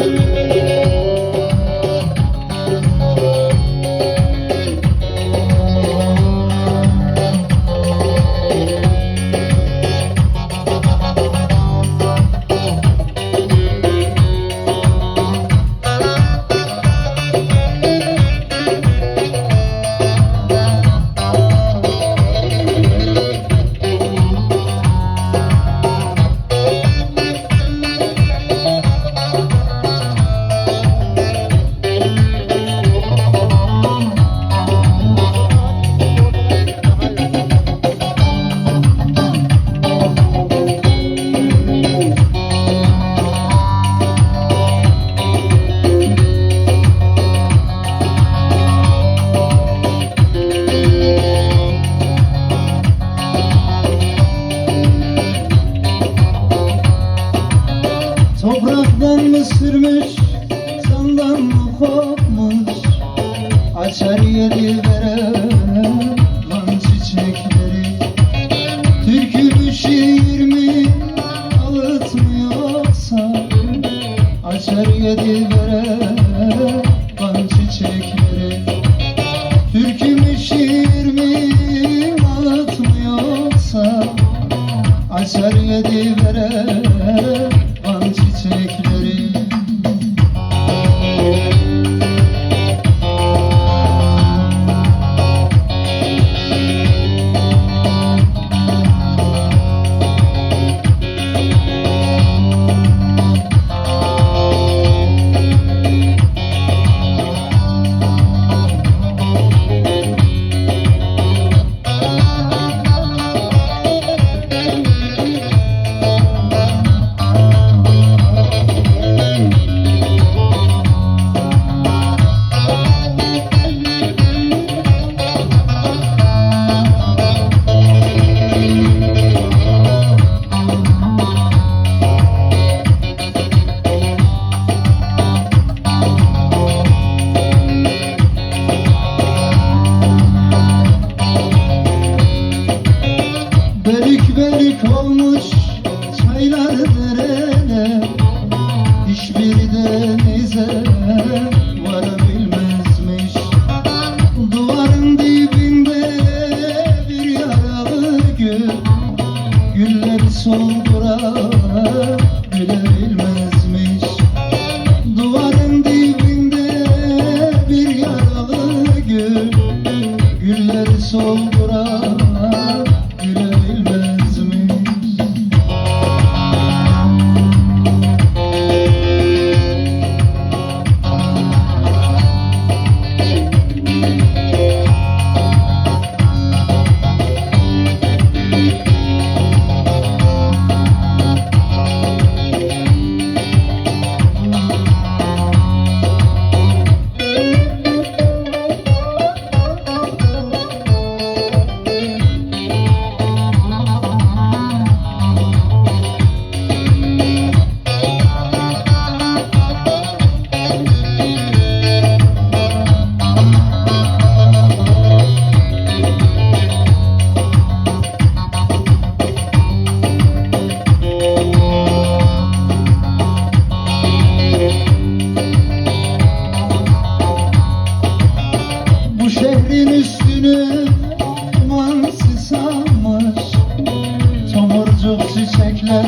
Música kopmuş Açar yeri veren kan çiçekleri. Türkü şiir mi, ağıt mı yoksa Açar yeri veren kan çiçekleri. Türkü mü şiir mi, ağıt mı yoksa Açar yedi veren çaylar dereler Hiçbiri denize varabilmezmiş. Duvarın dibinde bir yaralı gül Gülleri soldurabilebilmezmiş Duvarın dibinde bir yaralı gül Gülleri soldurabilebilmezmiş üstünü duman sıçramış Tomurcuk çiçekler